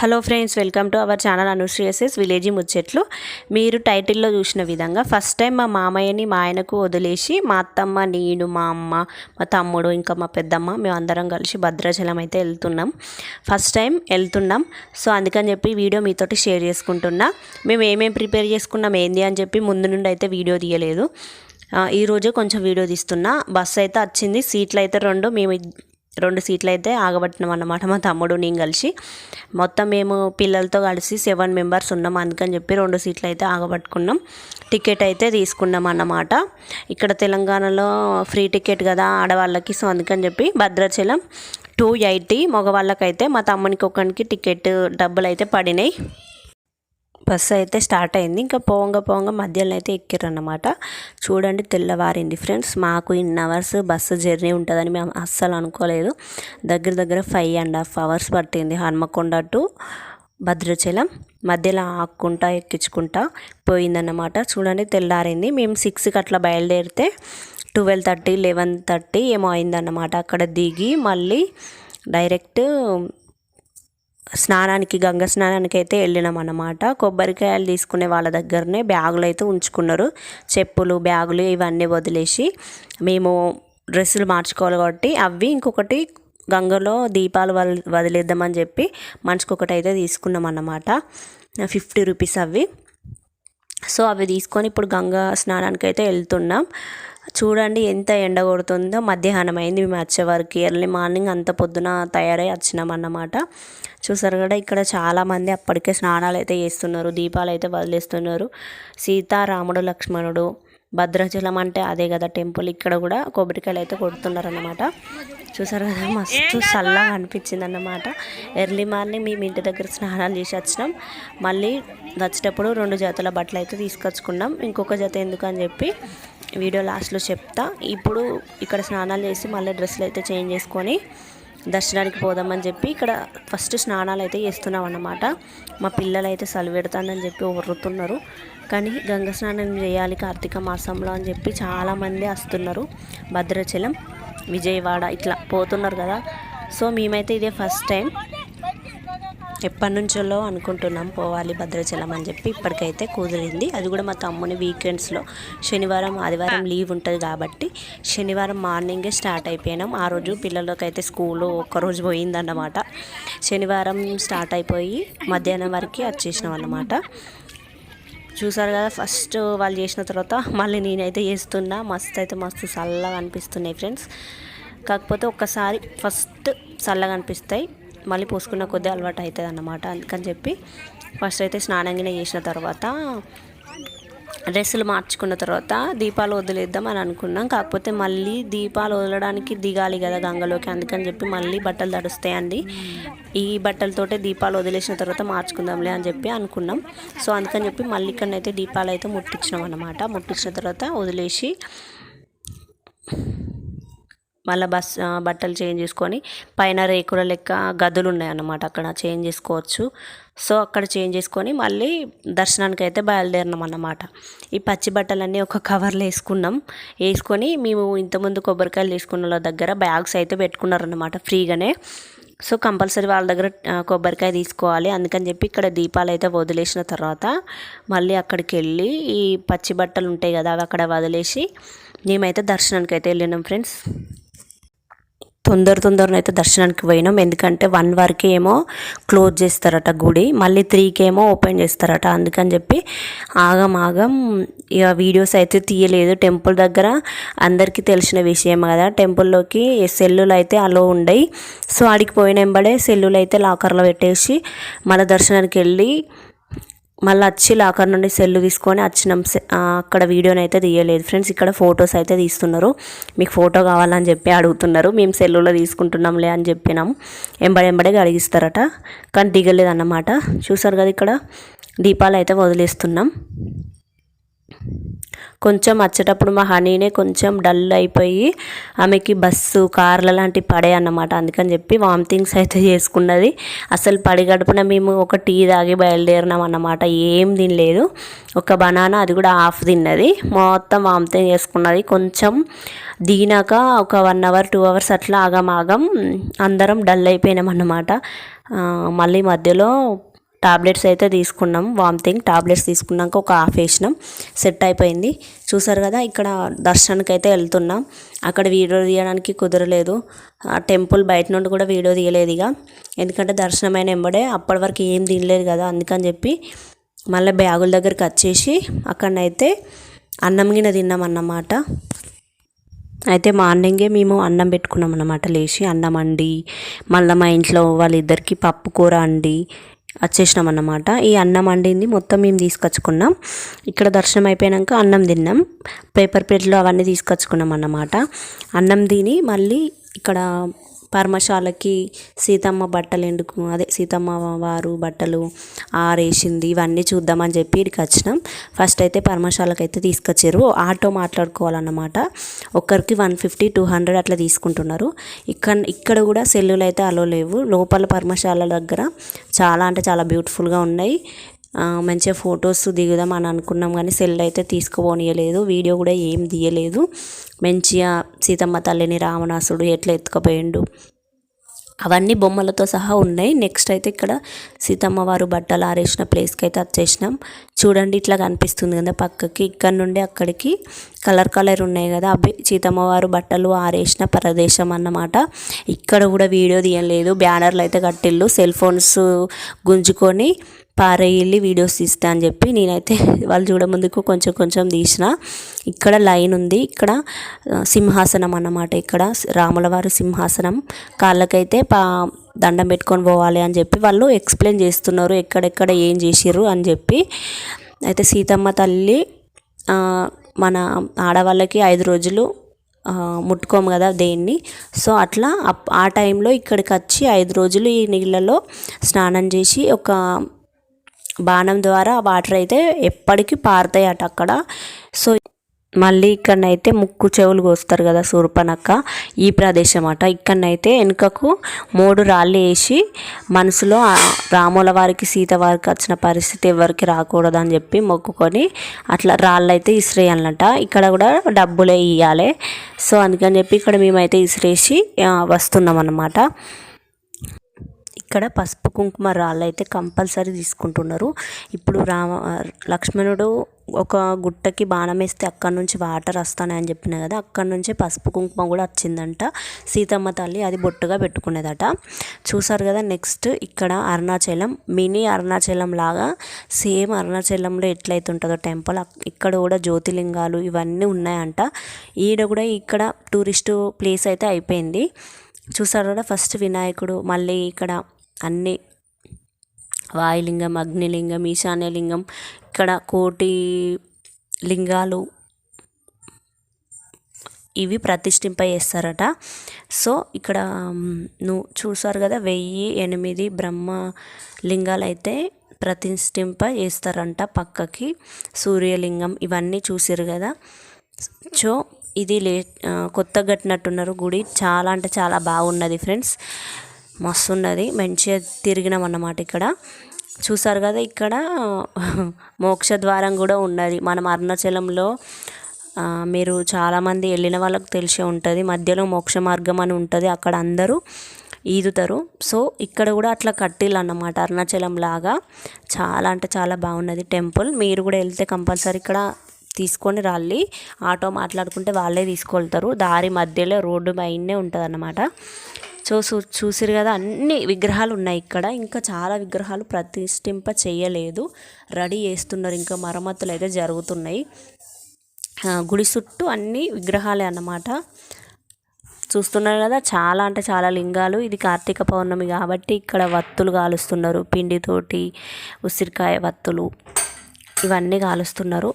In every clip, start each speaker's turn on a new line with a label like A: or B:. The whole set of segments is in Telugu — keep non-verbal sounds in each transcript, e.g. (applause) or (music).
A: Hello friends welcome to our channel అనుశ్రీఎస్ఎస్ village ముచ్చట్లు. మీరు టైటిల్లో చూసిన విధంగా ఫస్ట్ టైం మా మామయ్యని మా ఆయనకు వదిలేసి మా అత్తమ్మ నేను మా అమ్మ మా తమ్ముడు ఇంకా మా పెద్దమ్మ మేము అందరం కలిసి భద్రాచలం అయితే వెళ్తున్నాం. ఫస్ట్ టైం వెళ్తున్నాం. సో అందుకని చెప్పి వీడియో మీతోటి షేర్ చేసుకుంటున్నా. మేము ఏమేమి ప్రిపేర్ చేసుకున్నాం ఏంది అని చెప్పి ముందు నుండి అయితే వీడియో తీయలేదు. ఈరోజే కొంచెం వీడియో తీస్తున్నా. బస్సు అయితే వచ్చింది సీట్లు అయితే రెండు మేము రెండు సీట్లు అయితే ఆగబట్టినాం అన్నమాట మా తమ్ముడు నేను కలిసి. మొత్తం మేము పిల్లలతో కలిసి సెవెన్ మెంబర్స్ ఉన్నాం అందుకని చెప్పి రెండు సీట్లు అయితే ఆగబట్టుకున్నాం. టికెట్ అయితే తీసుకున్నాం అన్నమాట. ఇక్కడ తెలంగాణలో ఫ్రీ టికెట్ కదా ఆడవాళ్ళకి సో అందుకని చెప్పి భద్రాచలం టూ ఎయిటీ మగవాళ్ళకైతే మా తమ్మునికి ఒకరికి టికెట్ డబ్బులు అయితే పడినాయి. బస్సు అయితే స్టార్ట్ అయింది. ఇంకా పోంగ పోంగ మధ్యలో అయితే ఎక్కిరన్నమాట చూడండి తెల్లవారింది ఫ్రెండ్స్. మాకు ఇన్ అవర్స్ బస్సు జర్నీ ఉంటుందని మేము అస్సలు అనుకోలేదు. దగ్గర దగ్గర ఫైవ్ అండ్ హాఫ్ అవర్స్ పట్టింది. హన్మకొండ టు భద్రాచలం. మధ్యలో ఆక్కుంటా ఎక్కించుకుంటా పోయిందన్నమాట. చూడండి తెల్లారింది. మేము సిక్స్కి అట్లా బయలుదేరితే ట్వెల్వ్ థర్టీ లెవెన్ థర్టీ ఏమో అయిందన్నమాట. అక్కడ దిగి మళ్ళీ డైరెక్ట్ స్నానానికి గంగ స్నానానికి అయితే వెళ్ళినాం అన్నమాట కొబ్బరికాయలు తీసుకునే వాళ్ళ దగ్గరనే బ్యాగులు అయితే ఉంచుకున్నారు. చెప్పులు బ్యాగులు ఇవన్నీ వదిలేసి మేము డ్రెస్సులు మార్చుకోవాలి కాబట్టి అవి ఇంకొకటి గంగలో దీపాలు వదిలేద్దామని చెప్పి మనిషికి ఒకటి అయితే తీసుకున్నాం అన్నమాట ఫిఫ్టీ రూపీస్ అవి. సో అవి తీసుకొని ఇప్పుడు గంగా స్నానానికి అయితే వెళ్తున్నాం. చూడండి ఎంత ఎండ కొడుతుందో. మధ్యాహ్నం అయింది మేము వచ్చేవరకు ఎర్లీ మార్నింగ్ అంత పొద్దున తయారై వచ్చినాం అన్నమాట. చూసారు కదా ఇక్కడ చాలామంది అప్పటికే స్నానాలు అయితే చేస్తున్నారు దీపాలు అయితే వదిలేస్తున్నారు. సీతారాముడు లక్ష్మణుడు భద్రాచలం అంటే అదే కదా టెంపుల్. ఇక్కడ కూడా కొబ్బరికాయలు అయితే కొడుతున్నారు అన్నమాట చూసారు కదా మస్తు చల్లగా అనిపించింది అన్నమాట ఎర్లీ మార్నింగ్ మేము ఇంటి దగ్గర స్నానాలు చేసి వచ్చినాం. మళ్ళీ వచ్చేటప్పుడు రెండు జతల బట్టలు అయితే తీసుకొచ్చుకున్నాం. ఇంకొక జత ఎందుకు అని చెప్పి వీడియో లాస్ట్లో చెప్తా. ఇప్పుడు ఇక్కడ స్నానాలు చేసి మళ్ళీ డ్రెస్సులు అయితే చేంజ్ చేసుకొని దర్శనానికి పోదామని చెప్పి ఇక్కడ ఫస్ట్ స్నానాలు అయితే చేస్తున్నాం అన్నమాట. మా పిల్లలు అయితే సలివెడతానని చెప్పి ఉర్రుతున్నారు కానీ గంగ స్నానం చేయాలి కార్తీక మాసంలో అని చెప్పి చాలామంది వస్తున్నారు. భద్రాచలం విజయవాడ ఇట్లా పోతున్నారు కదా. సో మేమైతే ఇదే ఫస్ట్ టైం. ఎప్పటి నుంచో అనుకుంటున్నాం పోవాలి భద్రాచలం అని చెప్పి ఇప్పటికైతే కుదిరింది. అది కూడా మా తమ్ముని వీకెండ్స్లో శనివారం ఆదివారం లీవ్ ఉంటుంది కాబట్టి శనివారం మార్నింగే స్టార్ట్ అయిపోయినాం. ఆ రోజు పిల్లలకైతే స్కూల్ ఒక్కరోజు పోయిందన్నమాట. శనివారం స్టార్ట్ అయిపోయి మధ్యాహ్నం వరకు వచ్చేసినాం అన్నమాట. చూసారు కదా ఫస్ట్ వాళ్ళు చేసిన తర్వాత మళ్ళీ నేనైతే చేస్తున్నా. మస్తు అయితే మస్తు చల్లగా అనిపిస్తున్నాయి ఫ్రెండ్స్ కాకపోతే ఒక్కసారి ఫస్ట్ చల్లగా అనిపిస్తాయి. మళ్ళీ పోసుకున్న కొద్దీ అలవాటు అవుతుంది అన్నమాట అందుకని చెప్పి ఫస్ట్ అయితే స్నానంగానే చేసిన తర్వాత డ్రెస్సులు మార్చుకున్న తర్వాత దీపాలు వదిలేద్దాం అని అనుకున్నాం. కాకపోతే మళ్ళీ దీపాలు వదలడానికి దిగాలి కదా గంగలోకి అందుకని చెప్పి మళ్ళీ బట్టలు తడుస్తాయండి. ఈ బట్టలతోటే దీపాలు వదిలేసిన తర్వాత మార్చుకుందాంలే అని చెప్పి అనుకున్నాం. సో అందుకని చెప్పి మళ్ళీ ఇక్కడనైతే దీపాలు అయితే ముట్టించినాం అనమాట ముట్టించిన తర్వాత వదిలేసి మళ్ళీ బస్ బట్టలు చేంజ్ చేసుకొని పైన రేకుల లెక్క గదులు ఉన్నాయి అన్నమాట అక్కడ చేంజ్ చేసుకోవచ్చు. సో అక్కడ చేంజ్ చేసుకొని మళ్ళీ దర్శనానికి అయితే బయలుదేరినాం అన్నమాట ఈ పచ్చి బట్టలన్నీ ఒక కవర్లో వేసుకున్నాం. వేసుకొని మేము ఇంతకుముందు కొబ్బరికాయలు తీసుకున్న వాళ్ళ దగ్గర బ్యాగ్స్ అయితే పెట్టుకున్నారన్నమాట ఫ్రీగానే. సో కంపల్సరీ వాళ్ళ దగ్గర కొబ్బరికాయ తీసుకోవాలి. అందుకని చెప్పి ఇక్కడ దీపాలు అయితే వదిలేసిన తర్వాత మళ్ళీ అక్కడికి వెళ్ళి ఈ పచ్చి బట్టలు ఉంటాయి కదా అవి అక్కడ వదిలేసి మేమైతే దర్శనానికి అయితే వెళ్ళినాం ఫ్రెండ్స్. తొందర తొందరన అయితే దర్శనానికి పోయినాం. ఎందుకంటే వన్ వరకే ఏమో క్లోజ్ చేస్తారట గుడి. మళ్ళీ త్రీకి ఏమో ఓపెన్ చేస్తారట. అందుకని చెప్పి ఆగం ఆగం ఇక వీడియోస్ అయితే తీయలేదు. టెంపుల్ దగ్గర అందరికీ తెలిసిన విషయం కదా. టెంపుల్లోకి సెల్లులు అయితే అలో ఉండయి. సో ఆడికి పోయిన వెంబడే సెల్లులు అయితే లాకర్లో పెట్టేసి మళ్ళీ దర్శనానికి వెళ్ళి మళ్ళీ వచ్చి లాకర్ నుండి సెల్ తీసుకొని వచ్చినాం అక్కడ వీడియోని అయితే తీయలేదు. ఫ్రెండ్స్ ఇక్కడ ఫొటోస్ అయితే తీస్తున్నారు. మీకు ఫోటో కావాలని చెప్పి అడుగుతున్నారు. మేము సెల్లులో తీసుకుంటున్నాంలే అని చెప్పినాం ఎంబడెంబడే అడిగిస్తారట. కానీ దిగలేదు అన్నమాట చూసారు కదా ఇక్కడ? దీపాలు అయితే వదిలేస్తున్నాం. కొంచెం వచ్చేటప్పుడు మా హనీనే కొంచెం డల్ అయిపోయి ఆమెకి బస్సు కార్ల లాంటి పడే అన్నమాట. అందుకని చెప్పి వామిటింగ్స్ అయితే చేసుకున్నది. అసలు పడి గడుపున మేము ఒక టీ తాగి బయలుదేరినాం అన్నమాట. ఏం తినలేదు. ఒక బనానా అది కూడా హాఫ్ తిన్నది. మొత్తం వామిటింగ్ చేసుకున్నది. కొంచెం దిగినాక ఒక వన్ అవర్ టూ అవర్స్ అట్లా ఆగం ఆగం అందరం డల్ అయిపోయినాం అన్నమాట. మళ్ళీ మధ్యలో టాబ్లెట్స్ అయితే తీసుకున్నాం. వామిటింగ్ టాబ్లెట్స్ తీసుకున్నాక ఒక హాఫ్ వేసినాం. సెట్ అయిపోయింది. చూసారు కదా ఇక్కడ దర్శనానికి అయితే వెళ్తున్నాం. అక్కడ వీడియో తీయడానికి కుదరలేదు. ఆ టెంపుల్ బయట నుండి కూడా వీడియో తీయలేదు ఇక. ఎందుకంటే దర్శనం ఎంబడే అప్పటి వరకు ఏం తినలేదు కదా అందుకని చెప్పి మళ్ళీ బ్యాగుల దగ్గరికి వచ్చేసి అక్కడనైతే అన్నం గిన్నె తిన్నాం అన్నమాట అయితే మార్నింగే మేము అన్నం పెట్టుకున్నాం అన్నమాట లేచి అన్నం వండి మళ్ళీ మా ఇంట్లో వాళ్ళిద్దరికి పప్పు కూర వండి వచ్చేసినాం అన్నమాట ఈ అన్నం వండింది మొత్తం మేము తీసుకొచ్చుకున్నాం. ఇక్కడ దర్శనం అయిపోయాక అన్నం తిన్నాం. పేపర్ ప్లేట్లు అవన్నీ తీసుకొచ్చుకున్నాం అన్నమాట అన్నం తిని మళ్ళీ ఇక్కడ పర్మశాలకి సీతమ్మ బట్టలు ఎందుకు? అదే సీతమ్మ వారు బట్టలు ఆరేసింది ఇవన్నీ చూద్దామని చెప్పి ఇక్కడికి వచ్చినాం. ఫస్ట్ అయితే పర్మశాలకు అయితే తీసుకొచ్చారు. ఆటో మాట్లాడుకోవాలన్నమాట. ఒక్కరికి వన్ ఫిఫ్టీ టూ హండ్రెడ్ అట్లా తీసుకుంటున్నారు. ఇక్కడ ఇక్కడ కూడా సెల్లులు అయితే అలో లేవు. లోపల పర్మశాల దగ్గర చాలా అంటే చాలా బ్యూటిఫుల్గా ఉన్నాయి. మంచిగా ఫొటోస్ దిగుదాం అని అనుకున్నాం కానీ సెల్ అయితే తీసుకుపోనీయలేదు వీడియో కూడా ఏం తీయలేదు మంచిగా సీతమ్మ తల్లిని రావణాసుడు ఎట్లా ఎత్తుకుపోయిండు. అవన్నీ బొమ్మలతో సహా ఉన్నాయి. నెక్స్ట్ అయితే ఇక్కడ సీతమ్మ వారు బట్టలు ఆరేసిన ప్లేస్కి అయితే వచ్చేసినాం. చూడండి ఇట్లా కనిపిస్తుంది కదా పక్కకి ఇక్కడ నుండి అక్కడికి. కలర్ కలర్ ఉన్నాయి కదా. అవి సీతమ్మ వారు బట్టలు ఆరేసిన ప్రదేశం అన్నమాట. ఇక్కడ కూడా వీడియో తీయలేదు బ్యానర్లు అయితే కట్టిల్లు సెల్ ఫోన్స్ గుంజుకొని పారేయాలి వీడియోస్ తీస్తా అని చెప్పి నేనైతే వాళ్ళు చూడముందుకు కొంచెం కొంచెం తీసిన. ఇక్కడ లైన్ ఉంది. ఇక్కడ సింహాసనం అన్నమాట ఇక్కడ. రాములవారి సింహాసనం. కాళ్ళకైతే పా దండం పెట్టుకొని పోవాలి అని చెప్పి వాళ్ళు ఎక్స్ప్లెయిన్ చేస్తున్నారు. ఎక్కడెక్కడ ఏం చేసిర్రు అని చెప్పి. అయితే సీతమ్మ తల్లి మన ఆడవాళ్ళకి ఐదు రోజులు ముట్టుకోము కదా దేన్ని. సో అట్లా అప్- ఆ టైంలో ఇక్కడికి వచ్చి ఐదు రోజులు ఈ నీళ్ళలో స్నానం చేసి ఒక బాణం ద్వారా వాటర్ అయితే ఎప్పటికీ పారుతాయి అట అక్కడ. సో మళ్ళీ ఇక్కడనైతే ముక్కు చెవులు కోస్తారు కదా సూర్పనక్క ఈ ప్రదేశం అట ఇక్కడనైతే వెనుకకు మూడు రాళ్ళు వేసి మనసులో రాముల వారికి సీత వారికి వచ్చిన పరిస్థితి ఎవరికి రాకూడదు అని చెప్పి మొక్కుకొని అట్లా రాళ్ళు అయితే ఇసిరేయాలన్నట. ఇక్కడ కూడా డబ్బులే ఇవ్వాలి సో అందుకని చెప్పి ఇక్కడ మేమైతే ఇసిరేసి వస్తున్నాం అన్నమాట ఇక్కడ పసుపు కుంకుమ రాళ్ళు అయితే కంపల్సరీ తీసుకుంటున్నారు. ఇప్పుడు రామ లక్ష్మణుడు ఒక గుట్టకి బాణం వేస్తే అక్కడి నుంచి వాటర్ వస్తానని చెప్పిన కదా అక్కడి నుంచే పసుపు కుంకుమ కూడా వచ్చిందంట. సీతమ్మ తల్లి అది బొట్టుగా పెట్టుకునేదట. చూసారు కదా నెక్స్ట్ ఇక్కడ అరుణాచలం మినీ అరుణాచలం లాగా సేమ్ అరుణాచలంలో ఎట్లయితే ఉంటుందో టెంపుల్ ఇక్కడ కూడా జ్యోతిలింగాలు ఇవన్నీ ఉన్నాయంట. ఈడ కూడా ఇక్కడ టూరిస్టు ప్లేస్ అయితే అయిపోయింది. చూసారు కదా ఫస్ట్ వినాయకుడు మళ్ళీ ఇక్కడ అన్ని వాయులింగం అగ్నిలింగం ఈశాన్యలింగం ఇక్కడ కోటి లింగాలు ఇవి ప్రతిష్ఠింప చేస్తారట సో ఇక్కడ నువ్వు చూసారు కదా వెయ్యి ఎనిమిది బ్రహ్మ లింగాలు అయితే ప్రతిష్ఠింప చేస్తారంట పక్కకి. సూర్యలింగం ఇవన్నీ చూసారు కదా. సో ఇది లే కొత్త కొత్తగా కట్టినట్టున్నారు గుడి. చాలా అంటే చాలా బాగున్నది ఫ్రెండ్స్. మస్తు ఉన్నది మంచిగా తిరిగినాం అన్నమాట ఇక్కడ. చూసారు కదా ఇక్కడ (laughs) మోక్ష ద్వారం కూడా ఉన్నది. మనం అరుణాచలంలో మీరు చాలామంది వెళ్ళిన వాళ్ళకి తెలిసే ఉంటుంది. మధ్యలో మోక్ష మార్గం అని ఉంటుంది. అక్కడ అందరూ ఈదుతారు. సో ఇక్కడ కూడా అట్లా కట్టిల్లు అన్నమాట అరుణాచలం లాగా. చాలా అంటే చాలా బాగున్నది టెంపుల్. మీరు కూడా వెళ్తే కంపల్సరీ ఇక్కడ తీసుకొని రాళ్ళి ఆటో మాట్లాడుకుంటే వాళ్ళే తీసుకెళ్తారు. దారి మధ్యలో రోడ్డు పైనే ఉంటుంది అన్నమాట సో చూ- చూసిరు కదా అన్ని విగ్రహాలు ఉన్నాయి ఇక్కడ. ఇంకా చాలా విగ్రహాలు ప్రతిష్ఠింప చేయలేదు. రెడీ చేస్తున్నారు. ఇంకా మరమ్మతులు అయితే జరుగుతున్నాయి. గుడి చుట్టూ అన్ని విగ్రహాలే అన్నమాట. చూస్తున్నారు కదా చాలా అంటే చాలా లింగాలు. ఇది కార్తీక పౌర్ణమి కాబట్టి ఇక్కడ వత్తులు కాలుస్తున్నారు. పిండితోటి ఉసిరికాయ వత్తులు ఇవన్నీ కాలుస్తున్నారు.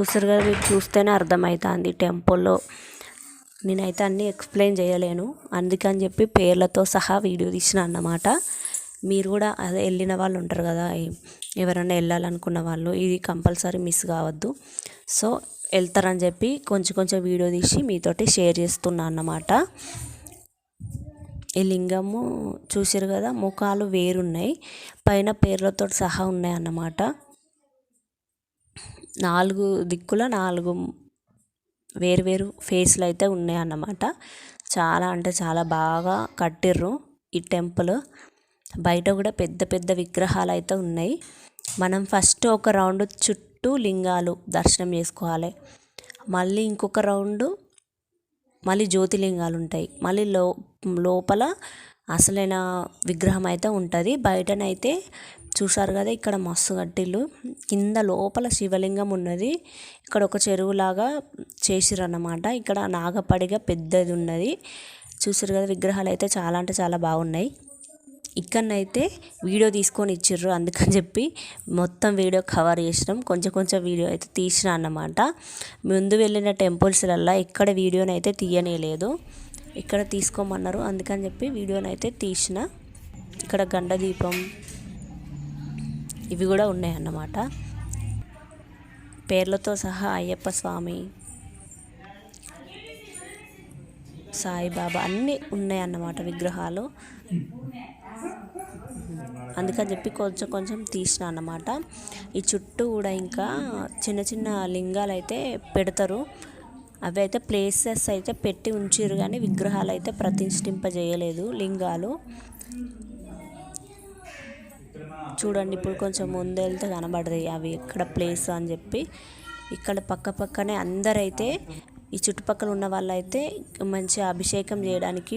A: చూసారు కదా మీరు చూస్తేనే అర్థమవుతుంది టెంపుల్లో నేనైతే అన్నీ ఎక్స్ప్లెయిన్ చేయలేను. అందుకని చెప్పి పేర్లతో సహా వీడియో తీసిన అన్నమాట. మీరు కూడా అదే వెళ్ళిన వాళ్ళు ఉంటారు కదా ఎవరైనా వెళ్ళాలనుకున్న వాళ్ళు ఇది కంపల్సరీ మిస్ కావద్దు. సో వెళ్తారని చెప్పి కొంచెం కొంచెం వీడియో తీసి మీతోటి షేర్ చేస్తున్నా అన్నమాట. ఈ లింగము చూసారు కదా ముఖాలు వేరున్నాయి. పైన పేర్లతో సహా ఉన్నాయి అన్నమాట. నాలుగు దిక్కుల నాలుగు వేరు వేరు ఫేస్లు అయితే ఉన్నాయి అన్నమాట చాలా అంటే చాలా బాగా కట్టిర్రు ఈ టెంపుల్. బయట కూడా పెద్ద పెద్ద విగ్రహాలు అయితే ఉన్నాయి. మనం ఫస్ట్ ఒక రౌండ్ చుట్టూ లింగాలు దర్శనం చేసుకోవాలి. మళ్ళీ ఇంకొక రౌండ్ మళ్ళీ జ్యోతిలింగాలు ఉంటాయి. మళ్ళీ లో లోపల అసలైన విగ్రహం అయితే ఉంటుంది. బయటనైతే చూసారు కదా ఇక్కడ మస్తు కట్టిల్లు. కింద లోపల శివలింగం ఉన్నది. ఇక్కడ ఒక చెరువులాగా చేసిర్రు అన్నమాట ఇక్కడ నాగపడిగా పెద్దది ఉన్నది చూసారు కదా విగ్రహాలు అయితే చాలా అంటే చాలా బాగున్నాయి. ఇక్కడనైతే వీడియో తీసుకొని ఇచ్చిర్రు అందుకని చెప్పి మొత్తం వీడియో కవర్ చేసినాం. కొంచెం కొంచెం వీడియో అయితే తీసిన అన్నమాట. ముందు వెళ్ళిన టెంపుల్స్లల్లో ఎక్కడ వీడియోనైతే తీయనేలేదు ఇక్కడ తీసుకోమన్నారు. అందుకని చెప్పి వీడియోనైతే తీసిన. ఇక్కడ గండ దీపం ఇవి కూడా ఉన్నాయన్నమాట. పేర్లతో సహా అయ్యప్ప స్వామి సాయిబాబా అన్నీ ఉన్నాయన్నమాట విగ్రహాలు. అందుకని చెప్పి కొంచెం కొంచెం తీసిన అన్నమాట. ఈ చుట్టూ కూడా ఇంకా చిన్న చిన్న లింగాలు అయితే పెడతారు. అవి అయితే ప్లేసెస్ అయితే పెట్టి ఉంచారు కానీ విగ్రహాలు అయితే ప్రతిష్ఠింపజేయలేదు లింగాలు. చూడండి ఇప్పుడు కొంచెం ముందు వెళ్తే కనబడదు అవి ఎక్కడ ప్లేస్ అని చెప్పి. ఇక్కడ పక్క పక్కనే అందరైతే ఈ చుట్టుపక్కల ఉన్న వాళ్ళైతే మంచిగా అభిషేకం చేయడానికి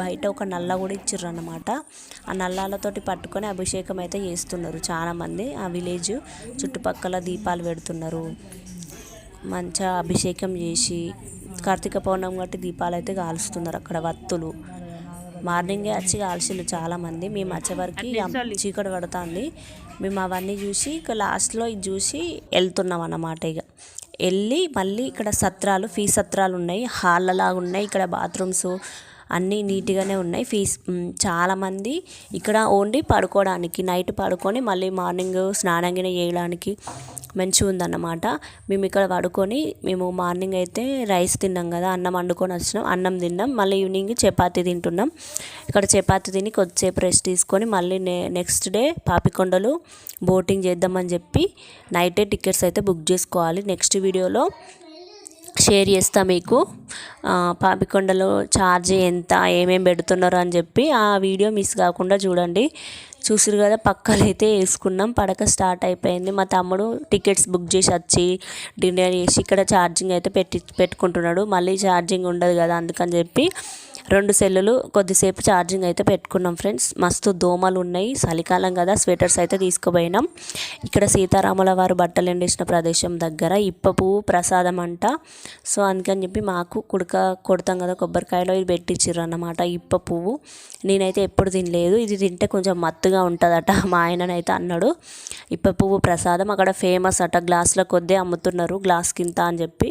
A: బయట ఒక నల్ల కూడా ఇచ్చిర్రు అనమాట ఆ నల్లాలతోటి పట్టుకొని అభిషేకం అయితే చేస్తున్నారు చాలామంది. ఆ విలేజ్ చుట్టుపక్కల దీపాలు పెడుతున్నారు. మంచిగా అభిషేకం చేసి కార్తీక పౌర్ణమి బట్టి దీపాలు అయితే కాలుస్తున్నారు అక్కడ వత్తులు. మార్నింగే వచ్చి కాల్చిళ్ళు చాలామంది. మేము వచ్చేవరకు చీకటి పడుతుంది. మేము అవన్నీ చూసి ఇక లాస్ట్లో ఇది చూసి వెళ్తున్నాం అన్నమాట ఇక. వెళ్ళి మళ్ళీ ఇక్కడ సత్రాలు ఫీ సత్రాలు ఉన్నాయి. హాల్లలాగా ఉన్నాయి. ఇక్కడ బాత్రూమ్స్ అన్నీ నీట్గానే ఉన్నాయి. ఫీస్ చాలామంది ఇక్కడ ఓన్లీ పడుకోవడానికి నైట్ పడుకొని మళ్ళీ మార్నింగ్ స్నానం గిన చేయడానికి మంచిగా ఉందన్నమాట మేము ఇక్కడ పడుకొని మేము మార్నింగ్ అయితే రైస్ తిన్నాం కదా అన్నం వండుకొని వచ్చినాం అన్నం తిన్నాం మళ్ళీ ఈవినింగ్ చపాతీ తింటున్నాం. ఇక్కడ చపాతీ తిని కొద్దిసేపు రెస్ట్ తీసుకొని మళ్ళీ నే నెక్స్ట్ డే పాపికొండలు బోటింగ్ చేద్దామని చెప్పి నైటే టికెట్స్ అయితే బుక్ చేసుకోవాలి. నెక్స్ట్ వీడియోలో షేర్ చేస్తా మీకు. పాపికొండలో ఛార్జ్ ఎంత ఏమేమి పెడుతున్నారు అని చెప్పి ఆ వీడియో మిస్ కాకుండా చూడండి. చూసిరు కదా పక్కలు అయితే వేసుకున్నాం. పడక స్టార్ట్ అయిపోయింది. మా తమ్ముడు టికెట్స్ బుక్ చేసి వచ్చి డిన్నర్ చేసి ఇక్కడ ఛార్జింగ్ అయితే పెట్టి పెట్టుకుంటున్నాడు. మళ్ళీ ఛార్జింగ్ ఉండదు కదా అందుకని చెప్పి రెండు సెల్లులు కొద్దిసేపు ఛార్జింగ్ అయితే పెట్టుకున్నాం ఫ్రెండ్స్. మస్తు దోమలు ఉన్నాయి. చలికాలం కదా స్వెటర్స్ అయితే తీసుకుపోయినాం. ఇక్కడ సీతారాముల వారు బట్టలు ఎండేసిన ప్రదేశం దగ్గర ఇప్ప పువ్వు ప్రసాదం అంట. సో అందుకని చెప్పి మాకు కుడక కొడతాం కదా కొబ్బరికాయలో ఇది పెట్టించారు అన్నమాట ఇప్ప పువ్వు. నేనైతే ఎప్పుడు తినలేదు. ఇది తింటే కొంచెం మత్తుగా ఉంటుందట. మా ఆయననైతే అన్నాడు ఇప్ప పువ్వు ప్రసాదం అక్కడ ఫేమస్ అట. గ్లాసుల కొద్దే అమ్ముతున్నారు గ్లాస్ కింద అని చెప్పి.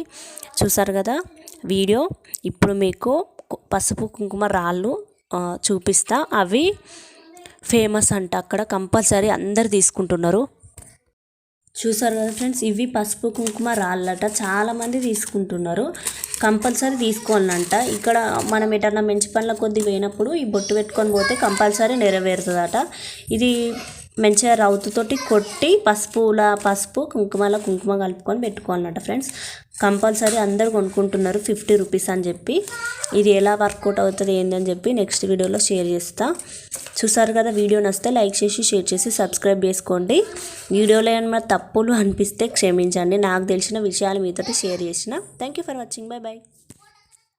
A: చూసారు కదా వీడియో? ఇప్పుడు మీకు పసుపు కుంకుమ రాళ్ళు చూపిస్తా. అవి ఫేమస్ అంట. అక్కడ కంపల్సరీ అందరు తీసుకుంటున్నారు. చూసారు కదా ఫ్రెండ్స్? ఇవి పసుపు కుంకుమ రాళ్ళట. చాలామంది తీసుకుంటున్నారు. కంపల్సరీ తీసుకోవాలంట. ఇక్కడ మనం ఎటన్నా మంచి పనుల కొద్ది పోయినప్పుడు ఈ బొట్టు పెట్టుకొని పోతే కంపల్సరీ నెరవేరుతుందట. ఇది మంచిగా రౌతుతోటి కొట్టి పసుపుల పసుపు కుంకుమల కుంకుమ కలుపుకొని పెట్టుకోవాలన్నమాట ఫ్రెండ్స్. కంపల్సరీ అందరు కొనుక్కుంటున్నారు ఫిఫ్టీ రూపీస్ అని చెప్పి. ఇది ఎలా వర్కౌట్ అవుతుంది ఏందని చెప్పి నెక్స్ట్ వీడియోలో షేర్ చేస్తా. చూసారు కదా వీడియో నచ్చితే లైక్ చేసి షేర్ చేసి సబ్స్క్రైబ్ చేసుకోండి. వీడియోలో ఏమైనా తప్పులు అనిపిస్తే క్షమించండి. నాకు తెలిసిన విషయాలు మీతో షేర్ చేసిన. Thank you for watching bye bye